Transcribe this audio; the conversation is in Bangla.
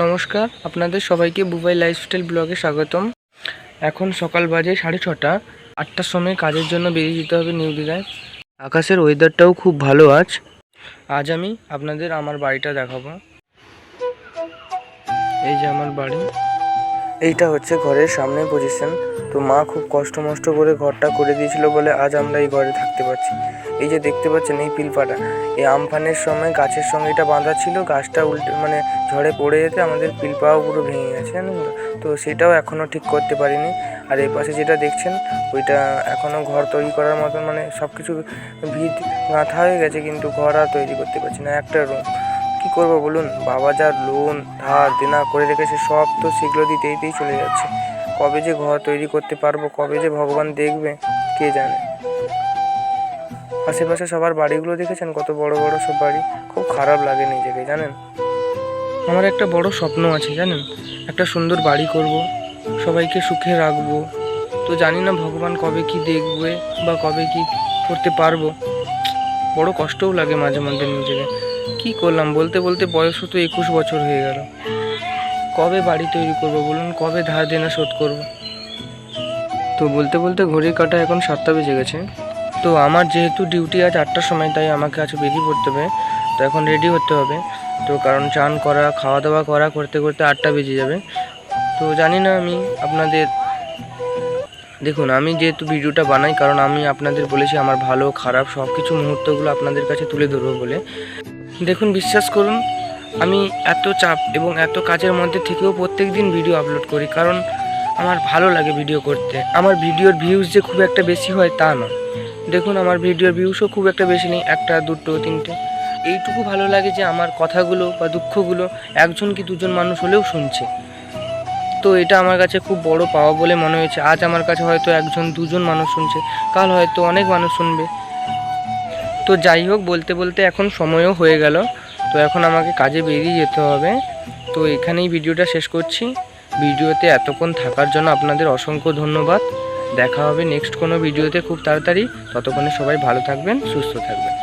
নমস্কার, আপনাদের সবাইকে বুবাই লাইফস্টাইল ব্লগে স্বাগতম। এখন সকাল বাজে সাড়ে ছটা, আটটার সময় কাজের জন্য বেরিয়ে যেতে হবে নিউ দীঘায়। আকাশের ওয়েদারটাও খুব ভালো আজ। আজ আমি আপনাদের আমার বাড়িটা দেখাবো। এই যে আমার বাড়ি। এইটা হচ্ছে ঘরের সামনে পজিশন তো মা খুব কষ্ট মষ্ট করে ঘরটা করে দিয়েছিল বলে আজ আমরা এই ঘরে থাকতে পারছি। এই যে দেখতে পাচ্ছেন এই পিলপাটা, এই আমফানের সময় গাছের সঙ্গে এটা বাঁধা ছিল, গাছটা উল্টে মানে ঝড়ে পড়ে যেতে আমাদের পিলপাও পুরো ভেঙে গেছে, জানেন তো? সেটাও এখনও ঠিক করতে পারিনি। আর এই পাশে যেটা দেখছেন, ওইটা এখনও ঘর তৈরি করার মতন মানে সব কিছু ভিত গাঁথা হয়ে গেছে, কিন্তু ঘর আর তৈরি করতে পারছি না। একটা রুম কি করব বলুন? বাবা যা লোন ধার দেনা করে রেখেছে, সব তো সেগুলো দিতেই দিতেই চলে যাচ্ছে। কবে যে ঘর তৈরি করতে পারব, কবে যে ভগবান দেখবে, কে জানে? আশেপাশে সবার বাড়িগুলো দেখেছেন? কত বড় বড় সব বাড়ি। খুব খারাপ লাগে নিজেকে, জানেন? আমার একটা বড় স্বপ্ন আছে, জানেন? একটা সুন্দর বাড়ি করব, সবাইকে সুখে রাখব। তো জানি না ভগবান কবে কি দেখবে বা কবে কি করতে পারব। বড় কষ্টও লাগে মাঝে মধ্যে নিজেকে। কি করলাম? বলতে বলতে বয়সও তো একুশ বছর হয়ে গেল। কবে বাড়ি তৈরি করব বলুন? কবে ধার দেনা শোধ করব? তো বলতে বলতে ঘড়ির কাটা এখন সাতটা বেজে গেছে। তো আমার যেহেতু ডিউটি আজ আটটার সময়, তাই আমাকে আজ বেরিয়ে পড়তে হবে। তো এখন রেডি হতে হবে। তো কারণ চান করা খাওয়া দাওয়া করা করতে করতে আটটা বেজে যাবে। তো জানি না আমি আপনাদের, দেখুন আমি যেহেতু ভিডিওটা বানাই, কারণ আমি আপনাদের বলেছি আমার ভালো, খারাপ সব কিছু মুহূর্তগুলো আপনাদের কাছে তুলে ধরবো বলে। দেখুন, বিশ্বাস করুন, আমি এত চাপ এবং এত কাজের মধ্যে থেকেও প্রত্যেক দিন ভিডিও আপলোড করি, কারণ আমার ভালো লাগে ভিডিও করতে। আমার ভিডিওর ভিউজ যে খুব একটা বেশি হয় তা নয় দেখুন, আমার ভিডিওর ভিউজও খুব একটা বেশি নেই, একটা, দুটো, তিনটে। এইটুকু ভালো লাগে যে আমার কথাগুলো বা দুঃখগুলো একজন কি দুজন মানুষ হলেও শুনছে। তো এটা আমার কাছে খুব বড় পাওয়া বলে মনে হয়েছে। আজ আমার কাছে হয়তো একজন, দুজন মানুষ শুনছে। কাল হয়তো অনেক মানুষ শুনবে। তো যাই হোক, বলতে বলতে এখন সময়ও হয়ে গেল। তো এখন আমাকে কাজে বেরিয়ে যেতে হবে। তো এখানেই ভিডিওটা শেষ করছি। ভিডিওতে এতক্ষণ থাকার জন্য আপনাদের অসংখ্য ধন্যবাদ। দেখা হবে নেক্সট কোনো ভিডিওতে খুব তাড়াতাড়ি। ততক্ষণে সবাই ভালো থাকবেন, সুস্থ থাকবেন।